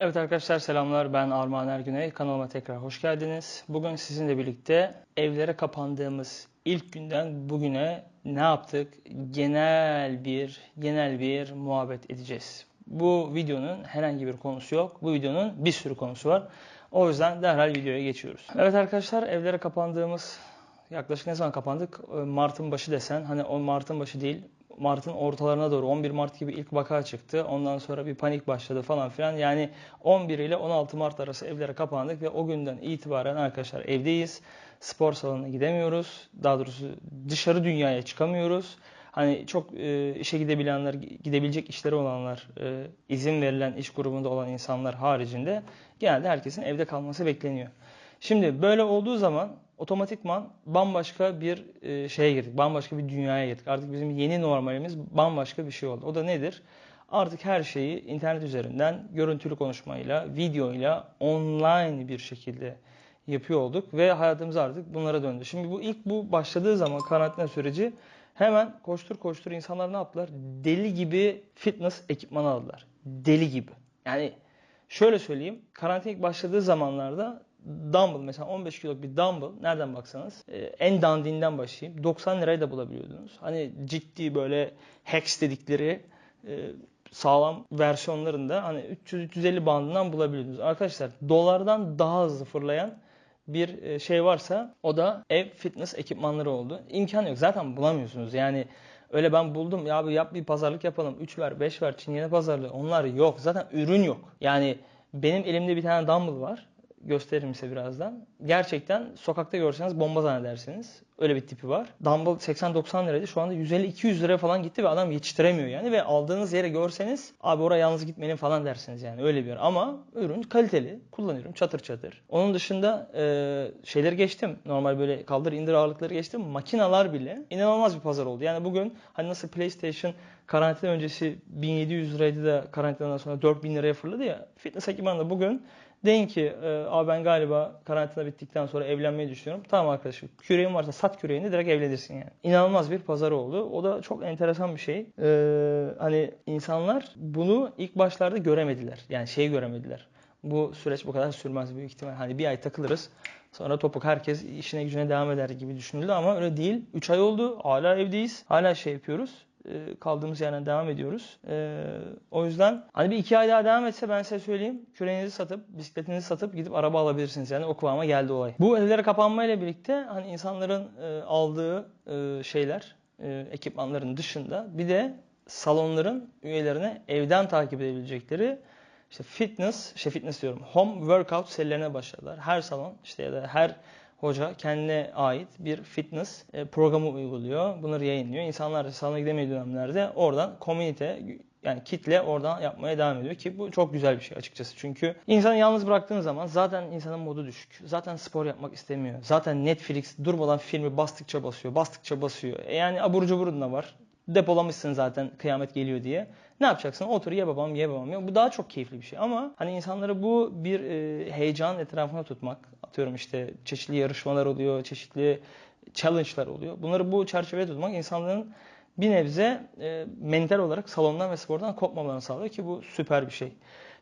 Evet arkadaşlar selamlar ben Armağan Ergüney kanalıma tekrar hoş geldiniz. Bugün sizinle birlikte evlere kapandığımız ilk günden bugüne ne yaptık genel bir genel bir muhabbet edeceğiz. Bu videonun herhangi bir konusu yok. Bu videonun bir sürü konusu var. O yüzden derhal videoya geçiyoruz. Evet arkadaşlar evlere kapandığımız yaklaşık ne zaman kapandık? Ee, Mart'ın başı desen hani o Mart'ın başı değil Mart'ın ortalarına doğru 11 Mart gibi ilk vaka çıktı. Ondan sonra bir panik başladı falan filan. Yani 11 ile 16 Mart arası evlere kapandık ve o günden itibaren arkadaşlar evdeyiz. Spor salonuna gidemiyoruz. Daha doğrusu dışarı dünyaya çıkamıyoruz. Hani çok e, işe gidebilenler, gidebilecek işleri olanlar, e, izin verilen iş grubunda olan insanlar haricinde genelde herkesin evde kalması bekleniyor. Şimdi böyle olduğu zaman otomatikman bambaşka bir e, şeye girdik. Bambaşka bir dünyaya girdik. Artık bizim yeni normalimiz bambaşka bir şey oldu. O da nedir? Artık her şeyi internet üzerinden görüntülü konuşmayla, videoyla, online bir şekilde yapıyor olduk ve hayatımız artık bunlara döndü. Şimdi bu ilk bu başladığı zaman karantina süreci hemen koştur koştur insanlar ne yaptılar? Deli gibi fitness ekipmanı aldılar. Deli gibi. Yani şöyle söyleyeyim. Karantina ilk başladığı zamanlarda dumbbell mesela 15 kiloluk bir dumbbell nereden baksanız e, en dandiğinden başlayayım 90 liraya da bulabiliyordunuz. Hani ciddi böyle hex dedikleri e, sağlam versiyonlarında hani 300-350 bandından bulabiliyordunuz. Arkadaşlar dolardan daha hızlı fırlayan bir e, şey varsa o da ev fitness ekipmanları oldu. İmkan yok. Zaten bulamıyorsunuz. Yani öyle ben buldum ya abi yap bir pazarlık yapalım. 3 ver 5 ver Çingene pazarlığı. Onlar yok. Zaten ürün yok. Yani benim elimde bir tane dumbbell var gösteririm size birazdan. Gerçekten sokakta görseniz bomba zannedersiniz. Öyle bir tipi var. Dumbbell 80-90 liraydı. Şu anda 150-200 liraya falan gitti ve adam yetiştiremiyor yani. Ve aldığınız yere görseniz abi oraya yalnız gitmeyin falan dersiniz yani. Öyle bir yer. Ama ürün kaliteli. Kullanıyorum çatır çatır. Onun dışında e, şeyleri geçtim. Normal böyle kaldır indir ağırlıkları geçtim. Makinalar bile inanılmaz bir pazar oldu. Yani bugün hani nasıl PlayStation karantina öncesi 1700 liraydı da karantinadan sonra 4000 liraya fırladı ya. Fitness ekipmanı da bugün Deyin ki e, abi ben galiba karantina bittikten sonra evlenmeyi düşünüyorum. Tamam arkadaşım küreğin varsa sat küreğini direkt evlenirsin yani. İnanılmaz bir pazar oldu. O da çok enteresan bir şey. Ee, hani insanlar bunu ilk başlarda göremediler. Yani şey göremediler. Bu süreç bu kadar sürmez büyük ihtimal. Hani bir ay takılırız. Sonra topuk herkes işine gücüne devam eder gibi düşünüldü ama öyle değil. 3 ay oldu. Hala evdeyiz. Hala şey yapıyoruz. E, kaldığımız yerden devam ediyoruz. E, o yüzden hani bir iki ay daha devam etse ben size söyleyeyim. Küreğinizi satıp, bisikletinizi satıp gidip araba alabilirsiniz. Yani o kıvama geldi olay. Bu evlere kapanmayla birlikte hani insanların e, aldığı şeyler, ekipmanların dışında bir de salonların üyelerine evden takip edebilecekleri işte fitness, şey fitness diyorum, home workout serilerine başladılar. Her salon işte ya da her hoca kendine ait bir fitness e, programı uyguluyor. Bunları yayınlıyor. İnsanlar salona gidemediği dönemlerde oradan komünite yani kitle oradan yapmaya devam ediyor ki bu çok güzel bir şey açıkçası. Çünkü insanı yalnız bıraktığın zaman zaten insanın modu düşük. Zaten spor yapmak istemiyor. Zaten Netflix durmadan filmi bastıkça basıyor, bastıkça basıyor. E yani abur cuburun da var depolamışsın zaten kıyamet geliyor diye. Ne yapacaksın? Otur ye babam ye babam ye. Bu daha çok keyifli bir şey. Ama hani insanları bu bir e, heyecan etrafına tutmak. Atıyorum işte çeşitli yarışmalar oluyor, çeşitli challenge'lar oluyor. Bunları bu çerçevede tutmak insanların bir nebze e, mental olarak salondan ve spordan kopmamalarını sağlıyor ki bu süper bir şey.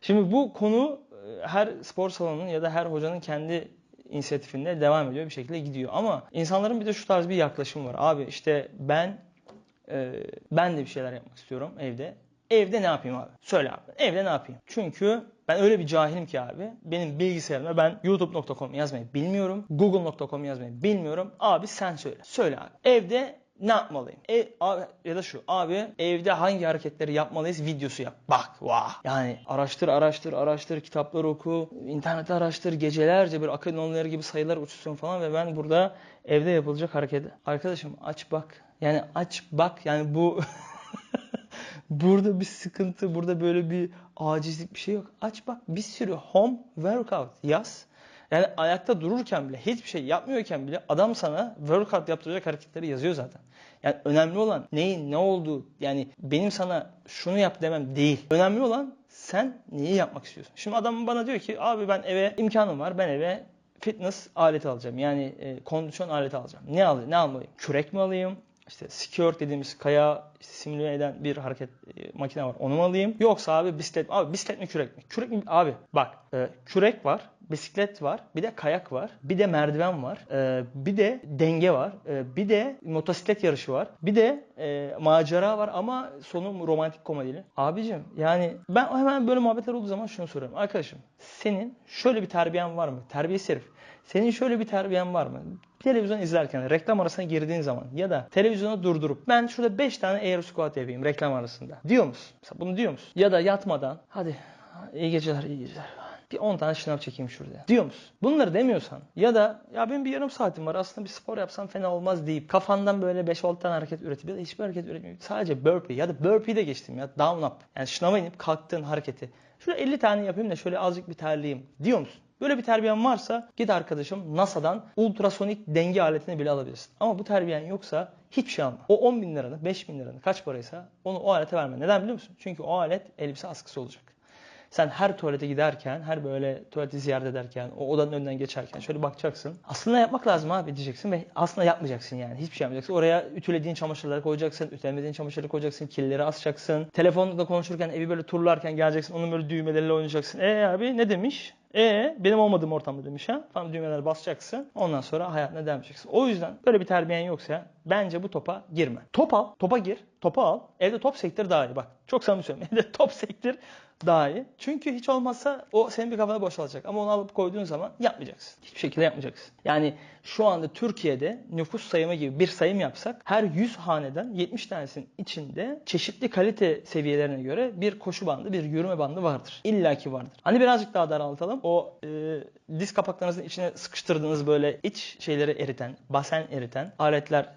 Şimdi bu konu e, her spor salonunun ya da her hocanın kendi inisiyatifinde devam ediyor bir şekilde gidiyor. Ama insanların bir de şu tarz bir yaklaşım var. Abi işte ben e, ben de bir şeyler yapmak istiyorum evde. Evde ne yapayım abi? Söyle abi. Evde ne yapayım? Çünkü ben öyle bir cahilim ki abi. Benim bilgisayarımda ben youtube.com yazmayı bilmiyorum. google.com yazmayı bilmiyorum. Abi sen söyle. Söyle abi. Evde ne yapmalıyım? Ev, abi, ya da şu abi evde hangi hareketleri yapmalıyız videosu yap. Bak vah. Yani araştır araştır araştır kitaplar oku. internette araştır gecelerce bir akıl onları gibi sayılar uçsun falan ve ben burada evde yapılacak hareket. Arkadaşım aç bak. Yani aç bak yani bu burada bir sıkıntı, burada böyle bir acizlik bir şey yok. Aç bak bir sürü home workout yaz. Yani ayakta dururken bile hiçbir şey yapmıyorken bile adam sana workout yaptıracak hareketleri yazıyor zaten. Yani önemli olan neyin ne olduğu yani benim sana şunu yap demem değil. Önemli olan sen neyi yapmak istiyorsun. Şimdi adam bana diyor ki abi ben eve imkanım var ben eve fitness aleti alacağım. Yani e, kondisyon aleti alacağım. Ne alayım? Ne almalıyım? Kürek mi alayım? İşte skirt dediğimiz kaya işte simüle eden bir hareket e, makine var. Onu mu alayım? Yoksa abi bisiklet Abi bisiklet mi kürek mi? Kürek mi? Abi bak e, kürek var bisiklet var, bir de kayak var, bir de merdiven var, e, bir de denge var, e, bir de motosiklet yarışı var, bir de e, macera var ama sonu romantik komedili. Abicim yani ben hemen böyle muhabbetler olduğu zaman şunu soruyorum. Arkadaşım senin şöyle bir terbiyen var mı? Terbiyesiz herif. Senin şöyle bir terbiyen var mı? Televizyon izlerken reklam arasına girdiğin zaman ya da televizyonu durdurup ben şurada 5 tane air squat yapayım reklam arasında. Diyor musun? Mesela bunu diyor musun? Ya da yatmadan hadi iyi geceler iyi geceler bir 10 tane şınav çekeyim şurada. Diyor musun? Bunları demiyorsan ya da ya benim bir yarım saatim var aslında bir spor yapsam fena olmaz deyip kafandan böyle 5-6 tane hareket üretip ya da hiçbir hareket üretmiyor. Sadece burpee ya da burpee de geçtim ya down up. Yani şınava inip kalktığın hareketi. Şöyle 50 tane yapayım da şöyle azıcık bir terleyeyim diyor musun? Böyle bir terbiyen varsa git arkadaşım NASA'dan ultrasonik denge aletini bile alabilirsin. Ama bu terbiyen yoksa hiçbir şey alma. O 10 bin liranı, 5 bin liranı kaç paraysa onu o alete verme. Neden biliyor musun? Çünkü o alet elbise askısı olacak. Sen her tuvalete giderken, her böyle tuvaleti ziyaret ederken, o odanın önünden geçerken şöyle bakacaksın. Aslında yapmak lazım abi diyeceksin ve aslında yapmayacaksın yani. Hiçbir şey yapmayacaksın. Oraya ütülediğin çamaşırları koyacaksın, ütülemediğin çamaşırları koyacaksın, kirleri asacaksın. Telefonla konuşurken, evi böyle turlarken geleceksin, onun böyle düğmeleriyle oynayacaksın. E abi ne demiş? E benim olmadığım ortamda demiş ha. Tam düğmeler basacaksın. Ondan sonra hayatına devam edeceksin. O yüzden böyle bir terbiyen yoksa bence bu topa girme. Top al, topa gir, topa al. Evde top sektir daha iyi bak. Çok samimi söylüyorum. Evde top sektir daha iyi. Çünkü hiç olmazsa o senin bir kafana boşalacak. Ama onu alıp koyduğun zaman yapmayacaksın. Hiçbir şekilde yapmayacaksın. Yani şu anda Türkiye'de nüfus sayımı gibi bir sayım yapsak her 100 haneden 70 tanesinin içinde çeşitli kalite seviyelerine göre bir koşu bandı, bir yürüme bandı vardır. İlla ki vardır. Hani birazcık daha daraltalım. O e, diz kapaklarınızın içine sıkıştırdığınız böyle iç şeyleri eriten, basen eriten aletler,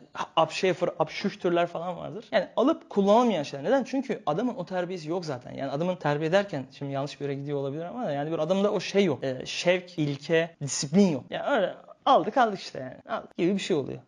Upshafer, Upshifter'ler falan vardır. Yani alıp kullanılmayan şeyler. Neden? Çünkü adamın o terbiyesi yok zaten. Yani adamın terbiye ederken şimdi yanlış bir yere gidiyor olabilir ama yani bir adamda o şey yok. E, şevk, ilke, disiplin yok. Yani öyle aldık aldık işte yani. Aldık gibi bir şey oluyor.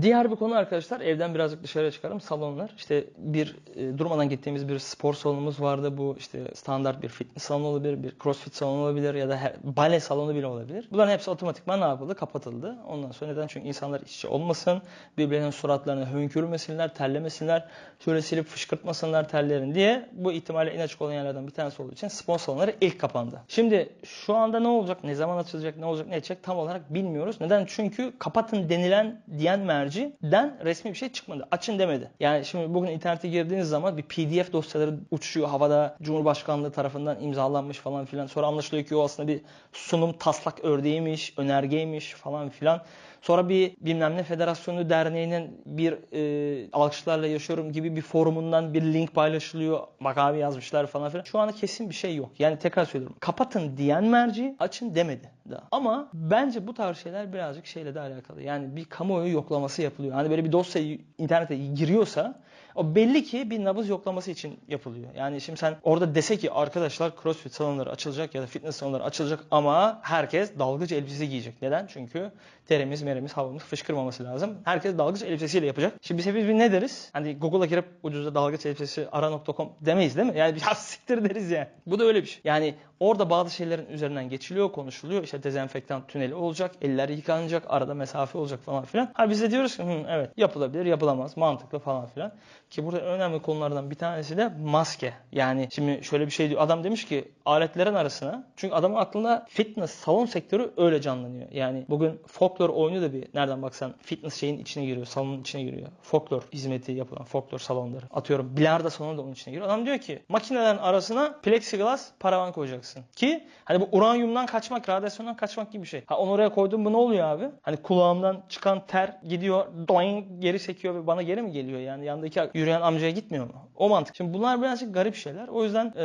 Diğer bir konu arkadaşlar evden birazcık dışarıya çıkarım salonlar. İşte bir e, durmadan gittiğimiz bir spor salonumuz vardı. Bu işte standart bir fitness salonu olabilir, bir crossfit salonu olabilir ya da her, bale salonu bile olabilir. Bunların hepsi otomatikman ne yapıldı? Kapatıldı. Ondan sonra neden? Çünkü insanlar işçi olmasın, birbirlerinin suratlarını hönkürmesinler, terlemesinler, şöyle silip fışkırtmasınlar terlerin diye bu ihtimale en açık olan yerlerden bir tanesi olduğu için spor salonları ilk kapandı. Şimdi şu anda ne olacak? Ne zaman açılacak? Ne olacak? Ne edecek? Tam olarak bilmiyoruz. Neden? Çünkü kapatın denilen diyen merciden resmi bir şey çıkmadı. Açın demedi. Yani şimdi bugün internete girdiğiniz zaman bir pdf dosyaları uçuyor havada Cumhurbaşkanlığı tarafından imzalanmış falan filan. Sonra anlaşılıyor ki o aslında bir sunum taslak ördeğiymiş, önergeymiş falan filan. Sonra bir bilmem ne federasyonu derneğinin bir e, alkışlarla yaşıyorum gibi bir forumundan bir link paylaşılıyor. Bak abi yazmışlar falan filan. Şu anda kesin bir şey yok. Yani tekrar söylüyorum. Kapatın diyen merci açın demedi daha. Ama bence bu tarz şeyler birazcık şeyle de alakalı. Yani bir kamuoyu yoklaması yapılıyor. Hani böyle bir dosya internete giriyorsa o belli ki bir nabız yoklaması için yapılıyor. Yani şimdi sen orada dese ki arkadaşlar crossfit salonları açılacak ya da fitness salonları açılacak ama herkes dalgıç elbisesi giyecek. Neden? Çünkü teremiz, meremiz, havamız fışkırmaması lazım. Herkes dalgıç elbisesiyle yapacak. Şimdi biz hepimiz ne deriz? Hani Google'a girip ucuzda dalgıç elbisesi ara.com demeyiz değil mi? Yani bir siktir deriz yani. Bu da öyle bir şey. Yani orada bazı şeylerin üzerinden geçiliyor, konuşuluyor. İşte dezenfektan tüneli olacak, eller yıkanacak, arada mesafe olacak falan filan. Ha biz de diyoruz ki evet yapılabilir, yapılamaz, mantıklı falan filan. Ki burada önemli konulardan bir tanesi de maske. Yani şimdi şöyle bir şey diyor. Adam demiş ki aletlerin arasına. Çünkü adamın aklında fitness, salon sektörü öyle canlanıyor. Yani bugün folklor oyunu da bir nereden baksan fitness şeyin içine giriyor. Salonun içine giriyor. Folklor hizmeti yapılan folklor salonları. Atıyorum bilardo salonu da onun içine giriyor. Adam diyor ki makinelerin arasına plexiglass paravan koyacaksın. Ki hani bu uranyumdan kaçmak, radyasyondan kaçmak gibi bir şey. Ha onu oraya koydum bu ne oluyor abi? Hani kulağımdan çıkan ter gidiyor doing geri sekiyor ve bana geri mi geliyor yani? Yandaki yürüyen amcaya gitmiyor mu? O mantık. Şimdi bunlar birazcık garip şeyler. O yüzden e,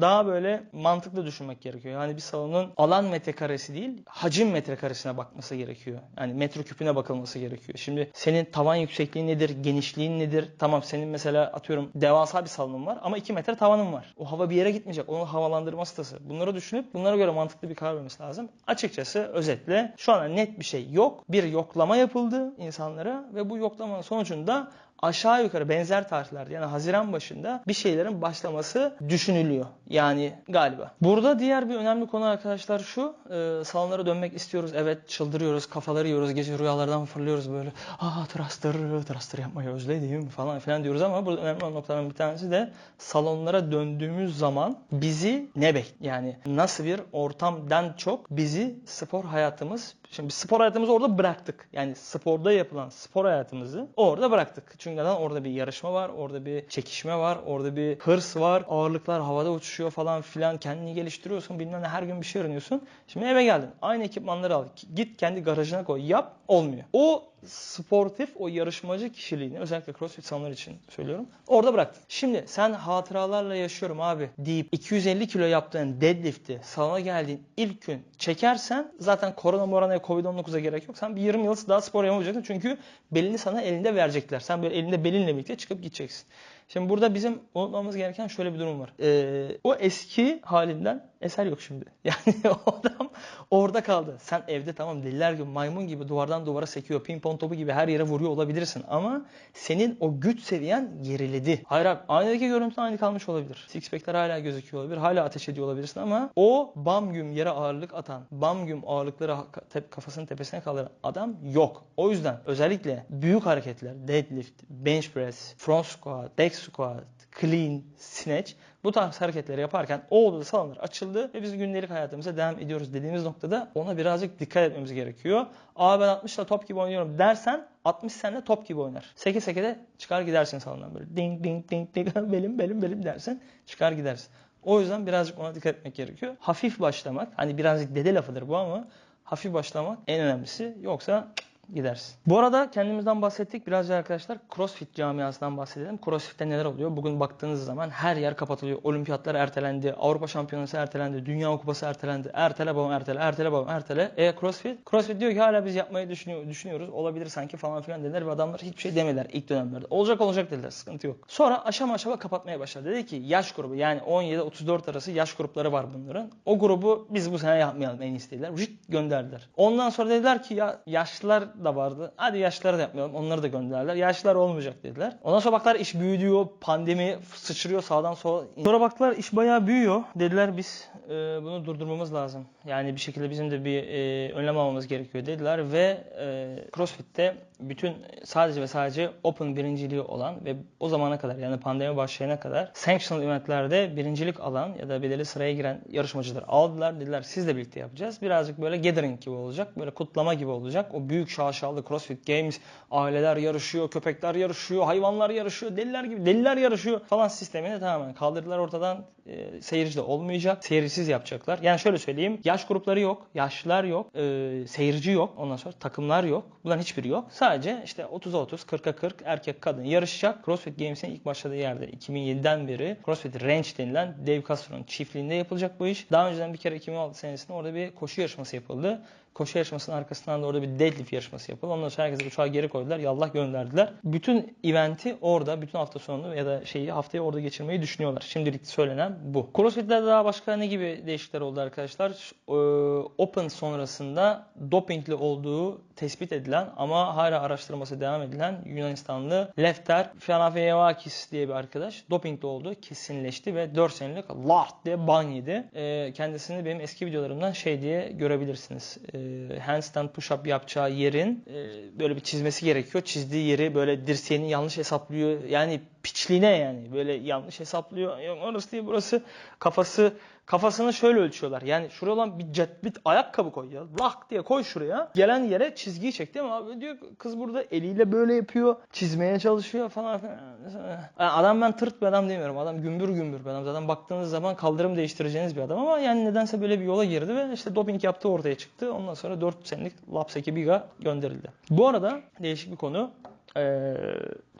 daha böyle mantıklı düşünmek gerekiyor. Yani bir salonun alan metrekaresi değil, hacim metrekaresine bakması gerekiyor. Yani metreküpüne bakılması gerekiyor. Şimdi senin tavan yüksekliğin nedir, genişliğin nedir? Tamam senin mesela atıyorum devasa bir salonun var ama 2 metre tavanın var. O hava bir yere gitmeyecek. Onun havalandırma sitesi. Bunları düşünüp bunlara göre mantıklı bir karar vermesi lazım. Açıkçası özetle şu an net bir şey yok. Bir yoklama yapıldı insanlara ve bu yoklamanın sonucunda aşağı yukarı benzer tarihlerde yani Haziran başında bir şeylerin başlaması düşünülüyor. Yani galiba. Burada diğer bir önemli konu arkadaşlar şu. E, salonlara dönmek istiyoruz. Evet çıldırıyoruz. Kafaları yiyoruz. Gece rüyalardan fırlıyoruz böyle. Aa thruster, thruster yapmayı özledim falan filan diyoruz ama burada önemli olan noktaların bir tanesi de salonlara döndüğümüz zaman bizi ne bek yani nasıl bir ortamdan çok bizi spor hayatımız Şimdi spor hayatımızı orada bıraktık. Yani sporda yapılan spor hayatımızı orada bıraktık. Çünkü neden? Orada bir yarışma var, orada bir çekişme var, orada bir hırs var, ağırlıklar havada uçuşuyor falan filan. Kendini geliştiriyorsun, bilmem ne her gün bir şey öğreniyorsun. Şimdi eve geldin. Aynı ekipmanları al. Git kendi garajına koy. Yap. Olmuyor. O sportif, o yarışmacı kişiliğini özellikle crossfit salonları için söylüyorum. Orada bıraktın. Şimdi sen hatıralarla yaşıyorum abi deyip 250 kilo yaptığın deadlift'i salona geldiğin ilk gün çekersen zaten korona morana Covid-19'a gerek yok. Sen bir 20 yıl daha spor yapamayacaksın. Çünkü belini sana elinde verecekler. Sen böyle elinde belinle birlikte çıkıp gideceksin. Şimdi burada bizim unutmamız gereken şöyle bir durum var. Ee, o eski halinden eser yok şimdi. Yani o adam orada kaldı. Sen evde tamam deliler gibi maymun gibi duvardan duvara sekiyor. Pimpon topu gibi her yere vuruyor olabilirsin. Ama senin o güç seviyen geriledi. Hayır abi aynadaki görüntü aynı kalmış olabilir. Sixpack'ler hala gözüküyor olabilir. Hala ateş ediyor olabilirsin ama o bam güm yere ağırlık atan, bam güm ağırlıkları kafasının tepesine kaldıran adam yok. O yüzden özellikle büyük hareketler, deadlift, bench press, front squat, deck squat, clean, snatch bu tarz hareketleri yaparken o odada salonlar açıldı ve biz gündelik hayatımıza devam ediyoruz dediğimiz noktada ona birazcık dikkat etmemiz gerekiyor. Aa ben 60 ile top gibi oynuyorum dersen 60 senle top gibi oynar. Seke seke de çıkar gidersin salondan böyle ding ding ding ding belim belim belim dersin çıkar gidersin. O yüzden birazcık ona dikkat etmek gerekiyor. Hafif başlamak hani birazcık dede lafıdır bu ama hafif başlamak en önemlisi. Yoksa gidersin. Bu arada kendimizden bahsettik. Birazcık arkadaşlar CrossFit camiasından bahsedelim. CrossFit'te neler oluyor? Bugün baktığınız zaman her yer kapatılıyor. Olimpiyatlar ertelendi. Avrupa Şampiyonası ertelendi. Dünya Kupası ertelendi. Ertele babam ertele. Ertele babam ertele. E CrossFit? CrossFit diyor ki hala biz yapmayı düşünüyor, düşünüyoruz. Olabilir sanki falan filan dediler ve adamlar hiçbir şey demediler ilk dönemlerde. Olacak olacak dediler. Sıkıntı yok. Sonra aşama aşama kapatmaya başladı. Dedi ki yaş grubu yani 17-34 arası yaş grupları var bunların. O grubu biz bu sene yapmayalım en iyisi dediler. Vıcık gönderdiler. Ondan sonra dediler ki ya yaşlılar da vardı. Hadi yaşlıları da yapmayalım. Onları da gönderdiler. Yaşlılar olmayacak dediler. Ondan sonra baktılar iş büyüyor. Pandemi sıçrıyor sağdan sola. Sonra baktılar iş bayağı büyüyor. Dediler biz e, bunu durdurmamız lazım. Yani bir şekilde bizim de bir e, önlem almamız gerekiyor dediler ve e, CrossFit'te bütün sadece ve sadece Open birinciliği olan ve o zamana kadar yani pandemi başlayana kadar sanctional eventlerde birincilik alan ya da belirli sıraya giren yarışmacılar aldılar. Dediler sizle birlikte yapacağız. Birazcık böyle gathering gibi olacak. Böyle kutlama gibi olacak. O büyük şaşalı CrossFit Games aileler yarışıyor, köpekler yarışıyor, hayvanlar yarışıyor, deliler gibi deliler yarışıyor falan sistemini tamamen kaldırdılar ortadan. E, seyirci de olmayacak. Seyircisiz yapacaklar. Yani şöyle söyleyeyim. Yaş grupları yok. Yaşlılar yok. E, seyirci yok. Ondan sonra takımlar yok. Bunların hiçbiri yok. Sadece işte 30'a 30, 40'a 40 erkek kadın yarışacak. CrossFit Games'in ilk başladığı yerde 2007'den beri CrossFit Range denilen Dave Castro'nun çiftliğinde yapılacak bu iş. Daha önceden bir kere 2016 senesinde orada bir koşu yarışması yapıldı koşu yarışmasının arkasından da orada bir deadlift yarışması yapıldı. Ondan sonra herkesi uçağa geri koydular. Yallah gönderdiler. Bütün eventi orada, bütün hafta sonunu ya da şeyi haftayı orada geçirmeyi düşünüyorlar. Şimdilik söylenen bu. CrossFit'te daha başka ne gibi değişiklikler oldu arkadaşlar? Open sonrasında dopingli olduğu tespit edilen ama hala araştırması devam edilen Yunanistanlı Lefter Fanafeyevakis diye bir arkadaş dopingli olduğu kesinleşti ve 4 senelik lart diye ban yedi. Kendisini benim eski videolarımdan şey diye görebilirsiniz e, handstand push-up yapacağı yerin e, böyle bir çizmesi gerekiyor. Çizdiği yeri böyle dirseğini yanlış hesaplıyor. Yani piçliğine yani böyle yanlış hesaplıyor. Yok orası değil burası. Kafası kafasını şöyle ölçüyorlar. Yani şuraya olan bir cetbit ayakkabı koy ya. Lak diye koy şuraya. Gelen yere çizgiyi çekti ama abi diyor kız burada eliyle böyle yapıyor. Çizmeye çalışıyor falan. Yani adam ben tırt bir adam demiyorum. Adam gümbür gümbür bir adam. Zaten baktığınız zaman kaldırım değiştireceğiniz bir adam ama yani nedense böyle bir yola girdi ve işte doping yaptığı ortaya çıktı. Ondan sonra 4 senelik Labs ekibiga gönderildi. Bu arada değişik bir konu. Ee,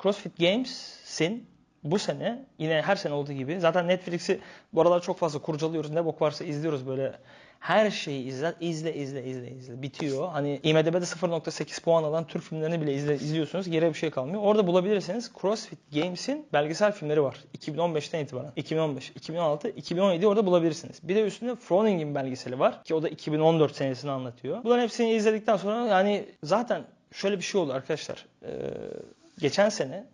CrossFit Games'in bu sene yine her sene olduğu gibi zaten Netflix'i bu aralar çok fazla kurcalıyoruz. Ne bok varsa izliyoruz böyle. Her şeyi izle, izle, izle, izle, izle. Bitiyor. Hani IMDb'de 0.8 puan alan Türk filmlerini bile izle, izliyorsunuz. Geriye bir şey kalmıyor. Orada bulabilirsiniz. CrossFit Games'in belgesel filmleri var. 2015'ten itibaren. 2015, 2016, 2017 orada bulabilirsiniz. Bir de üstünde Froning'in belgeseli var. Ki o da 2014 senesini anlatıyor. Bunların hepsini izledikten sonra yani zaten şöyle bir şey oldu arkadaşlar. Ee, geçen sene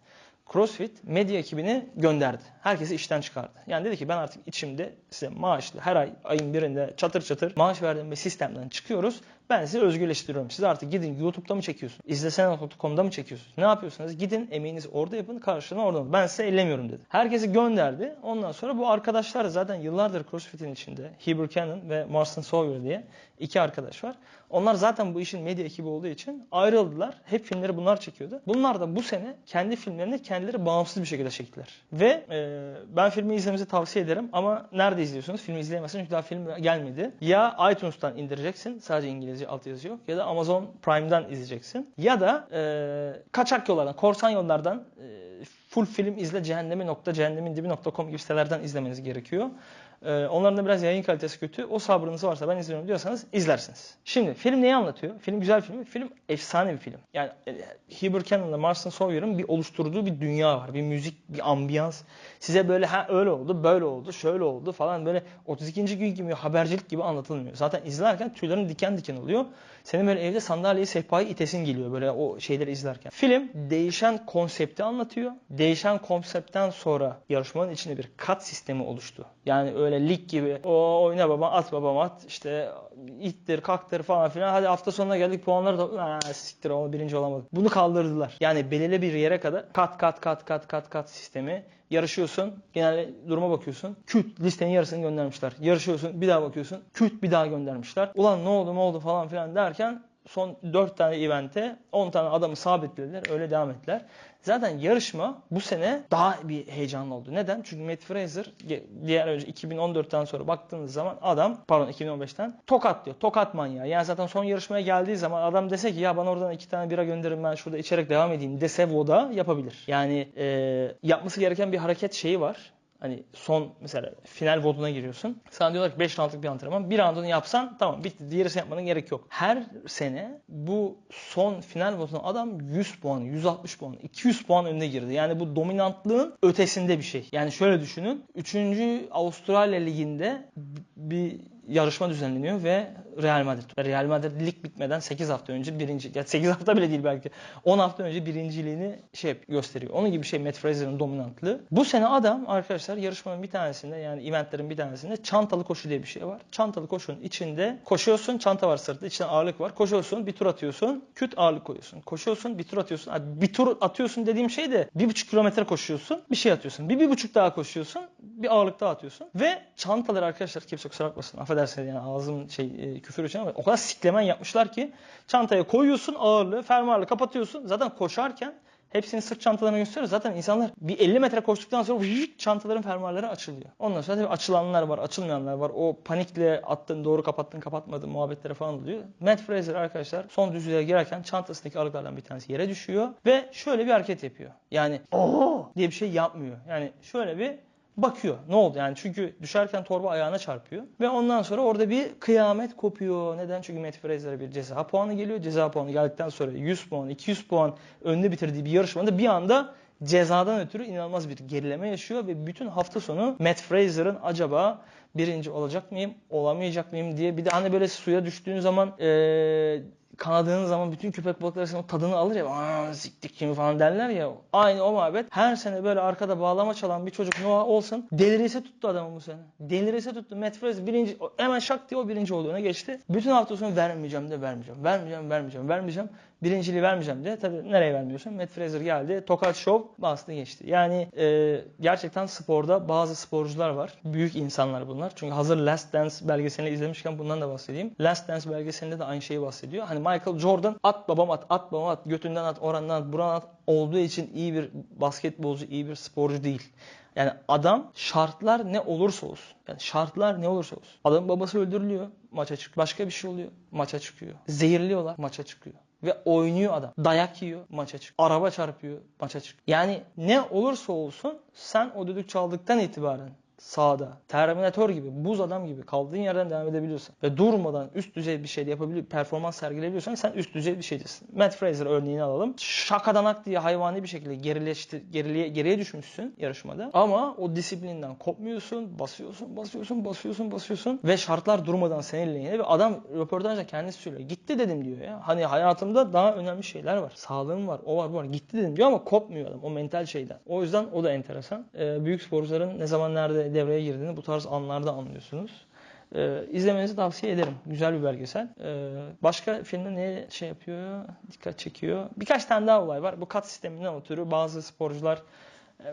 CrossFit medya ekibini gönderdi. Herkesi işten çıkardı. Yani dedi ki ben artık içimde size maaşlı her ay ayın birinde çatır çatır maaş verdiğim bir sistemden çıkıyoruz. Ben sizi özgürleştiriyorum. Siz artık gidin YouTube'da mı çekiyorsunuz? İzlesene.com'da mı çekiyorsunuz? Ne yapıyorsunuz? Gidin emeğinizi orada yapın karşılığını orada alın. Ben size ellemiyorum dedi. Herkesi gönderdi. Ondan sonra bu arkadaşlar zaten yıllardır CrossFit'in içinde. Heber Cannon ve Marston Sawyer diye iki arkadaş var. Onlar zaten bu işin medya ekibi olduğu için ayrıldılar. Hep filmleri bunlar çekiyordu. Bunlar da bu sene kendi filmlerini kendileri bağımsız bir şekilde çektiler. Ve e, ben filmi izlemenizi tavsiye ederim ama nerede izliyorsunuz? Filmi izleyemezsiniz çünkü daha film gelmedi. Ya iTunes'tan indireceksin. Sadece İngilizce altyazı yok. Ya da Amazon Prime'dan izleyeceksin. Ya da e, kaçak yollardan, korsan yollardan e, full film izle cehennemi nokta cehennemin gibi sitelerden izlemeniz gerekiyor. Ee, onların da biraz yayın kalitesi kötü. O sabrınız varsa ben izliyorum diyorsanız izlersiniz. Şimdi film neyi anlatıyor? Film güzel film. Film efsane bir film. Yani e, Heber Cannon'la Marston Sawyer'ın bir oluşturduğu bir dünya var. Bir müzik, bir ambiyans. Size böyle ha öyle oldu, böyle oldu, şöyle oldu falan böyle 32. gün gibi habercilik gibi anlatılmıyor. Zaten izlerken tüylerin diken diken oluyor. Senin böyle evde sandalyeyi sehpayı itesin geliyor böyle o şeyleri izlerken. Film değişen konsepti anlatıyor. Değişen konseptten sonra yarışmanın içinde bir kat sistemi oluştu. Yani öyle lig gibi o oyna baba at babam at işte ittir kalktır falan filan. Hadi hafta sonuna geldik puanları da siktir ama birinci olamadık. Bunu kaldırdılar. Yani belirli bir yere kadar kat kat kat kat kat kat sistemi yarışıyorsun. Genelde duruma bakıyorsun. Küt listenin yarısını göndermişler. Yarışıyorsun bir daha bakıyorsun. Küt bir daha göndermişler. Ulan ne oldu ne oldu falan filan derken son 4 tane evente 10 tane adamı sabitlediler. Öyle devam ettiler. Zaten yarışma bu sene daha bir heyecanlı oldu. Neden? Çünkü Matt Fraser diğer önce 2014'ten sonra baktığınız zaman adam pardon 2015'ten tokat diyor. Tokat manyağı. Yani zaten son yarışmaya geldiği zaman adam dese ki ya bana oradan iki tane bira gönderin ben şurada içerek devam edeyim dese Voda yapabilir. Yani e, yapması gereken bir hareket şeyi var. Hani son mesela final voduna giriyorsun. Sana diyorlar ki 5 roundlık bir antrenman. Bir roundunu yapsan tamam bitti. Diğerisini yapmanın gerek yok. Her sene bu son final voduna adam 100 puan, 160 puan, 200 puan önüne girdi. Yani bu dominantlığın ötesinde bir şey. Yani şöyle düşünün. 3. Avustralya Ligi'nde bir yarışma düzenleniyor ve Real Madrid. Real Madrid lig bitmeden 8 hafta önce birinci, ya 8 hafta bile değil belki. 10 hafta önce birinciliğini şey gösteriyor. Onun gibi şey Matt Fraser'ın dominantlığı. Bu sene adam arkadaşlar yarışmanın bir tanesinde yani eventlerin bir tanesinde çantalı koşu diye bir şey var. Çantalı koşunun içinde koşuyorsun çanta var sırtında içinde ağırlık var. Koşuyorsun bir tur atıyorsun küt ağırlık koyuyorsun. Koşuyorsun bir tur atıyorsun. Bir tur atıyorsun dediğim şey de bir buçuk kilometre koşuyorsun bir şey atıyorsun. Bir, bir buçuk daha koşuyorsun bir ağırlık daha atıyorsun. Ve çantaları arkadaşlar kimse kusura bakmasın affedersiniz yani ağzım şey e, küfür için ama o kadar siklemen yapmışlar ki çantaya koyuyorsun ağırlığı fermuarlı kapatıyorsun. Zaten koşarken hepsini sırt çantalarına gösteriyor. Zaten insanlar bir 50 metre koştuktan sonra çantaların fermuarları açılıyor. Ondan sonra tabii açılanlar var, açılmayanlar var. O panikle attın, doğru kapattın, kapatmadın muhabbetleri falan oluyor. Matt Fraser arkadaşlar son düzlüğe girerken çantasındaki ağırlıklardan bir tanesi yere düşüyor ve şöyle bir hareket yapıyor. Yani ooo diye bir şey yapmıyor. Yani şöyle bir bakıyor. Ne oldu yani? Çünkü düşerken torba ayağına çarpıyor. Ve ondan sonra orada bir kıyamet kopuyor. Neden? Çünkü Matt Fraser'a bir ceza puanı geliyor. Ceza puanı geldikten sonra 100 puan, 200 puan önde bitirdiği bir yarışmada bir anda cezadan ötürü inanılmaz bir gerileme yaşıyor ve bütün hafta sonu Matt Fraser'ın acaba birinci olacak mıyım, olamayacak mıyım diye bir de hani böyle suya düştüğün zaman ee, kanadığın zaman bütün köpek balıkları senin tadını alır ya Aa, siktik kimi falan derler ya. Aynı o muhabbet. Her sene böyle arkada bağlama çalan bir çocuk Noah olsun. Delirise tuttu adamı bu sene. Delirise tuttu. Matt Fraser birinci hemen şak diye o birinci oldu öne geçti. Bütün hafta sonu vermeyeceğim de vermeyeceğim. Vermeyeceğim, vermeyeceğim, vermeyeceğim. Birinciliği vermeyeceğim diye. Tabii nereye vermiyorsun? Matt Fraser geldi. Tokat Show bastı geçti. Yani e, gerçekten sporda bazı sporcular var. Büyük insanlar bunlar. Çünkü hazır Last Dance belgeselini izlemişken bundan da bahsedeyim. Last Dance belgeselinde de aynı şeyi bahsediyor. Hani Michael Jordan at babam at, at babam at, götünden at, orandan at, buran at olduğu için iyi bir basketbolcu, iyi bir sporcu değil. Yani adam şartlar ne olursa olsun. Yani şartlar ne olursa olsun. Adamın babası öldürülüyor, maça çıkıyor. Başka bir şey oluyor, maça çıkıyor. Zehirliyorlar, maça çıkıyor. Ve oynuyor adam. Dayak yiyor, maça çıkıyor. Araba çarpıyor, maça çıkıyor. Yani ne olursa olsun sen o düdük çaldıktan itibaren sağda, Terminator gibi, buz adam gibi kaldığın yerden devam edebiliyorsan ve durmadan üst düzey bir şey de yapabiliyor, performans sergileyebiliyorsan sen üst düzey bir şeydesin. Matt Fraser örneğini alalım. Şakadanak diye hayvani bir şekilde gerileşti, geriliğe, geriye düşmüşsün yarışmada. Ama o disiplinden kopmuyorsun, basıyorsun, basıyorsun, basıyorsun, basıyorsun ve şartlar durmadan senin lehine ve adam röportajda kendisi söylüyor. Gitti dedim diyor ya. Hani hayatımda daha önemli şeyler var. Sağlığım var, o var, bu var. Gitti dedim diyor ama kopmuyor adam o mental şeyden. O yüzden o da enteresan. Ee, büyük sporcuların ne zaman nerede devreye girdiğini bu tarz anlarda anlıyorsunuz. Ee, izlemenizi tavsiye ederim. Güzel bir belgesel. Ee, başka filmde ne şey yapıyor? Dikkat çekiyor. Birkaç tane daha olay var. Bu kat sisteminden ötürü bazı sporcular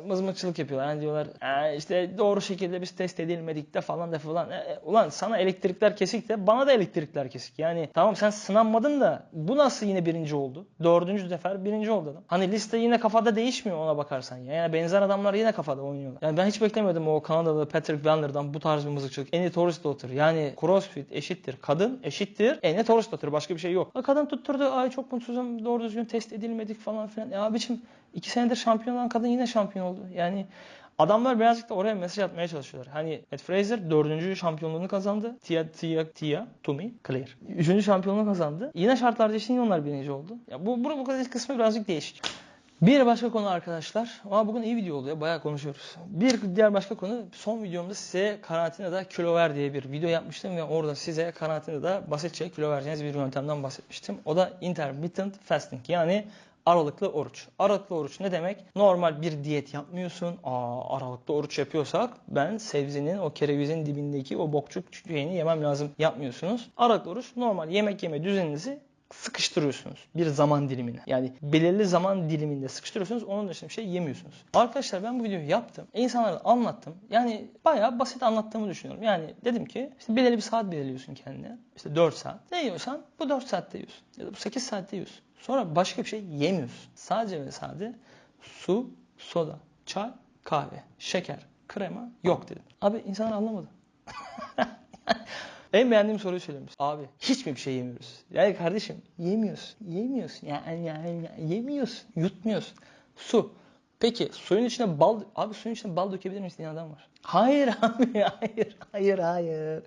mızmıkçılık yapıyorlar. Yani diyorlar e, işte doğru şekilde biz test edilmedik de falan da falan. E, e, ulan sana elektrikler kesik de bana da elektrikler kesik. Yani tamam sen sınanmadın da bu nasıl yine birinci oldu? Dördüncü defa birinci oldu adam. Hani liste yine kafada değişmiyor ona bakarsan. Ya. Yani benzer adamlar yine kafada oynuyorlar. Yani ben hiç beklemiyordum o Kanadalı Patrick Vander'dan bu tarz bir mızıkçılık. Annie Torres Daughter. Yani CrossFit eşittir. Kadın eşittir. Annie Torres Daughter. Başka bir şey yok. Kadın tutturdu. Ay çok mutsuzum. Doğru düzgün test edilmedik falan filan. Ya abicim iki senedir şampiyon olan kadın yine şampiyon oldu. Yani adamlar birazcık da oraya mesaj atmaya çalışıyorlar. Hani Ed Fraser dördüncü şampiyonluğunu kazandı. Tia, Tia, Tia, Tumi, Claire. Üçüncü şampiyonluğunu kazandı. Yine şartlar değişti onlar birinci oldu. Ya bu, bu, bu kısmı birazcık değişik. Bir başka konu arkadaşlar. Ama bugün iyi video oluyor. Bayağı konuşuyoruz. Bir diğer başka konu. Son videomda size karantinada kilo ver diye bir video yapmıştım ve orada size karantinada basitçe kilo vereceğiniz bir yöntemden bahsetmiştim. O da intermittent fasting. Yani Aralıklı oruç. Aralıklı oruç ne demek? Normal bir diyet yapmıyorsun. Aa aralıklı oruç yapıyorsak ben sebzenin o kerevizin dibindeki o bokçuk şeyini yemem lazım yapmıyorsunuz. Aralıklı oruç normal yemek yeme düzeninizi sıkıştırıyorsunuz bir zaman dilimine. Yani belirli zaman diliminde sıkıştırıyorsunuz. Onun dışında bir şey yemiyorsunuz. Arkadaşlar ben bu videoyu yaptım. İnsanlara anlattım. Yani bayağı basit anlattığımı düşünüyorum. Yani dedim ki işte belirli bir saat belirliyorsun kendine. İşte 4 saat. Ne yiyorsan bu 4 saatte yiyorsun. Ya da bu 8 saatte yiyorsun. Sonra başka bir şey yemiyorsun. Sadece ve sade su, soda, çay, kahve, şeker, krema yok dedim. Abi insanlar anlamadı. en beğendiğim soruyu söylemiş. Abi hiç mi bir şey yemiyoruz? Yani kardeşim yemiyorsun. Yemiyorsun. Yani, yani, yani yemiyorsun. Yutmuyorsun. Su. Peki suyun içine bal... Abi suyun içine bal dökebilir misin diyen adam var. Hayır abi hayır hayır hayır.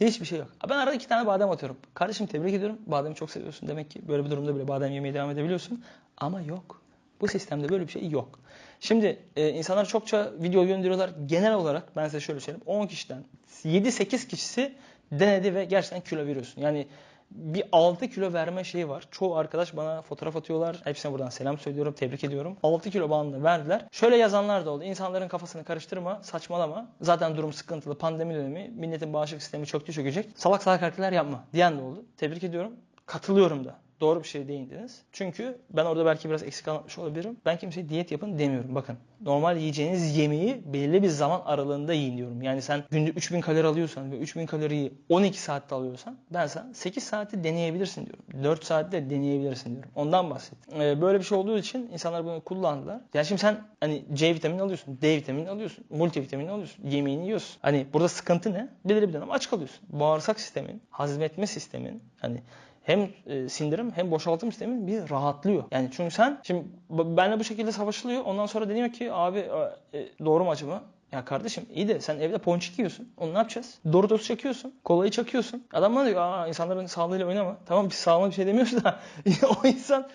Hiçbir şey yok. Ben arada iki tane badem atıyorum. Kardeşim tebrik ediyorum. Bademi çok seviyorsun. Demek ki böyle bir durumda bile badem yemeye devam edebiliyorsun. Ama yok. Bu sistemde böyle bir şey yok. Şimdi e, insanlar çokça video gönderiyorlar. Genel olarak ben size şöyle söyleyeyim. 10 kişiden 7-8 kişisi denedi ve gerçekten kilo veriyorsun. Yani bir 6 kilo verme şeyi var. Çoğu arkadaş bana fotoğraf atıyorlar. Hepsine buradan selam söylüyorum, tebrik ediyorum. 6 kilo bandını verdiler. Şöyle yazanlar da oldu. İnsanların kafasını karıştırma, saçmalama. Zaten durum sıkıntılı, pandemi dönemi. Milletin bağışıklık sistemi çöktü çökecek. Salak salak hareketler yapma diyen de oldu. Tebrik ediyorum. Katılıyorum da doğru bir şey değindiniz. Çünkü ben orada belki biraz eksik anlatmış olabilirim. Ben kimseye diyet yapın demiyorum. Bakın normal yiyeceğiniz yemeği belli bir zaman aralığında yiyin diyorum. Yani sen günde 3000 kalori alıyorsan ve 3000 kaloriyi 12 saatte alıyorsan ben sana 8 saati deneyebilirsin diyorum. 4 saatte deneyebilirsin diyorum. Ondan bahsettim. Ee, böyle bir şey olduğu için insanlar bunu kullandılar. Yani şimdi sen hani C vitamini alıyorsun, D vitamini alıyorsun, multivitamini alıyorsun, yemeğini yiyorsun. Hani burada sıkıntı ne? Belirli bir dönem aç kalıyorsun. Bağırsak sistemin, hazmetme sistemin hani hem e, sindirim hem boşaltım sistemin bir rahatlıyor. Yani çünkü sen şimdi benle bu şekilde savaşılıyor. Ondan sonra deniyor ki abi e, doğru mu acaba? Ya kardeşim iyi de sen evde ponçik yiyorsun. Onu ne yapacağız? Doritos çakıyorsun. Kolayı çakıyorsun. Adam bana diyor aa insanların sağlığıyla oynama. Tamam biz sağlığa bir şey demiyoruz da o insan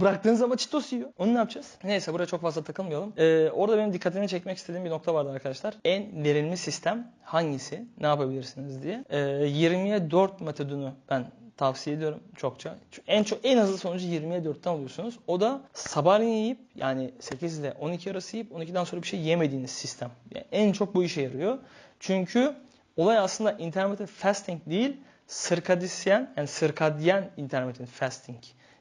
Bıraktığın zaman çitos yiyor. Onu ne yapacağız? Neyse buraya çok fazla takılmayalım. Ee, orada benim dikkatini çekmek istediğim bir nokta vardı arkadaşlar. En verimli sistem hangisi? Ne yapabilirsiniz diye. Ee, 20'ye 4 metodunu ben tavsiye ediyorum çokça. En çok en hızlı sonucu 20'ye 4'ten alıyorsunuz. O da sabahleyin yiyip yani 8 ile 12 arası yiyip 12'den sonra bir şey yemediğiniz sistem. Yani en çok bu işe yarıyor. Çünkü olay aslında intermittent fasting değil, sirkadisyen yani sirkadyen intermittent fasting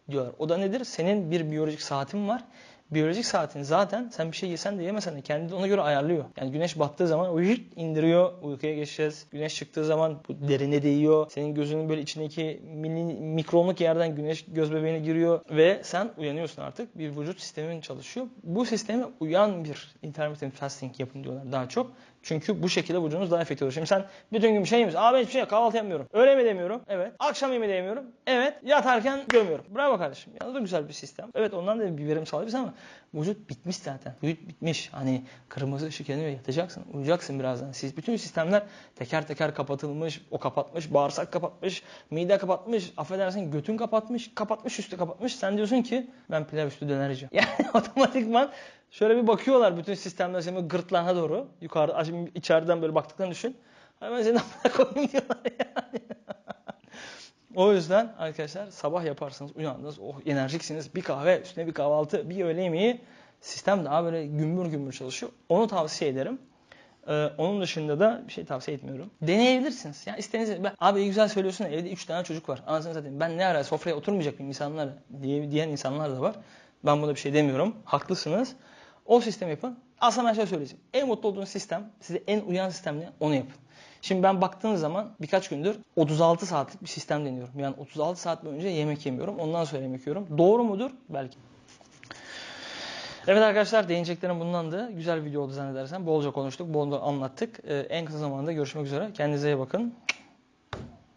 diyorlar. O da nedir? Senin bir biyolojik saatin var biyolojik saatin zaten sen bir şey yesen de yemesen de kendi ona göre ayarlıyor. Yani güneş battığı zaman uyuyor, indiriyor, uykuya geçeceğiz. Güneş çıktığı zaman bu derine değiyor. Senin gözünün böyle içindeki mini, mikronluk yerden güneş göz bebeğine giriyor ve sen uyanıyorsun artık. Bir vücut sistemin çalışıyor. Bu sisteme uyan bir intermittent fasting yapın diyorlar daha çok. Çünkü bu şekilde vücudunuz daha efektif olur. Şimdi sen bütün gün bir şey yemiyorsun. Ben hiçbir şey. Kahvaltı yapmıyorum. Öğle mi demiyorum? Evet. Akşam yemeği de yemiyorum? Evet. Yatarken gömüyorum. Bravo kardeşim. Ya da güzel bir sistem. Evet ondan da bir verim sağlayabiliriz ama vücut bitmiş zaten. Vücut bitmiş. Hani kırmızı ışık yanıyor yatacaksın. Uyuyacaksın birazdan. Siz bütün sistemler teker teker kapatılmış. O kapatmış. Bağırsak kapatmış. Mide kapatmış. Affedersin götün kapatmış. Kapatmış üstü kapatmış. Sen diyorsun ki ben pilav üstü dönerci. Yani otomatikman şöyle bir bakıyorlar bütün sistemler senin gırtlağına doğru. Yukarı aşağı- içeriden böyle baktıklarını düşün. Hemen seni amına koyayım diyorlar yani. O yüzden arkadaşlar sabah yaparsanız uyandınız, oh enerjiksiniz. Bir kahve, üstüne bir kahvaltı, bir öğle yemeği sistem daha böyle gümbür gümbür çalışıyor. Onu tavsiye ederim. Ee, onun dışında da bir şey tavsiye etmiyorum. Deneyebilirsiniz. Ya istediğiniz ben, abi güzel söylüyorsun evde 3 tane çocuk var. Anasını satayım. Ben ne ara sofraya oturmayacak mıyım insanlar diye diyen insanlar da var. Ben buna bir şey demiyorum. Haklısınız. O sistemi yapın. Aslında ben şöyle söyleyeceğim. En mutlu olduğunuz sistem, size en uyan sistem ne? Onu yapın. Şimdi ben baktığınız zaman birkaç gündür 36 saatlik bir sistem deniyorum. Yani 36 saat boyunca yemek yemiyorum. Ondan sonra yemek yiyorum. Doğru mudur? Belki. Evet arkadaşlar değineceklerim bundandı. Güzel bir video oldu zannedersem. Bolca konuştuk, bolca anlattık. Ee, en kısa zamanda görüşmek üzere. Kendinize iyi bakın.